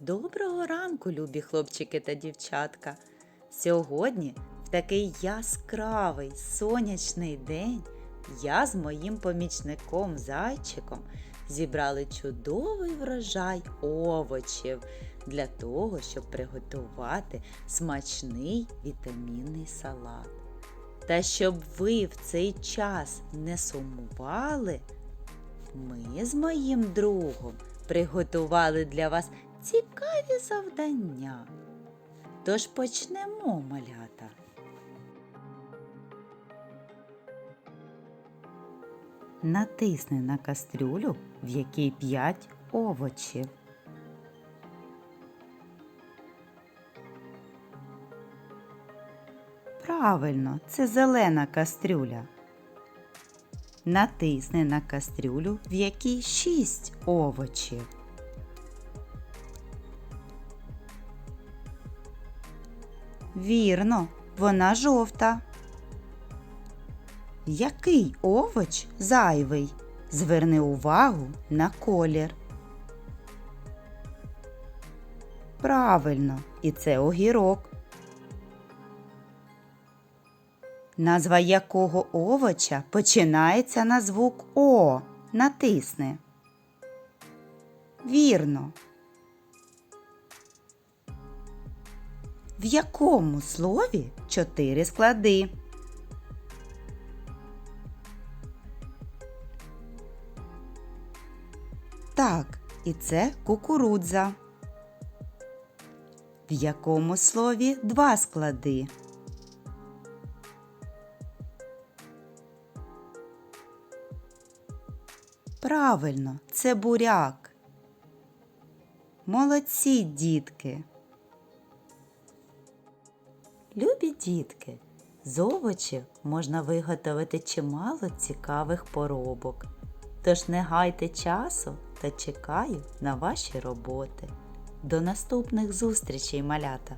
Доброго ранку, любі хлопчики та дівчатка. Сьогодні, в такий яскравий сонячний день, я з моїм помічником зайчиком зібрали чудовий врожай овочів для того, щоб приготувати смачний вітамінний салат. Та щоб ви в цей час не сумували, ми з моїм другом приготували для вас цікаві завдання. Тож почнемо, малята. Натисни на кастрюлю, в якій 5 овочів. Правильно, це зелена кастрюля. Натисни на кастрюлю, в якій 6 овочів. Вірно, вона жовта. Який овоч зайвий? Зверни увагу на колір. Правильно, і це огірок. Назва якого овоча починається на звук О. Натисни. Вірно. В якому слові чотири склади? Так, і це кукурудза. В якому слові два склади? Правильно, це буряк. Молодці, дітки. Любі дітки, з овочів можна виготовити чимало цікавих поробок. Тож не гайте часу та чекаю на ваші роботи. До наступних зустрічей, малята!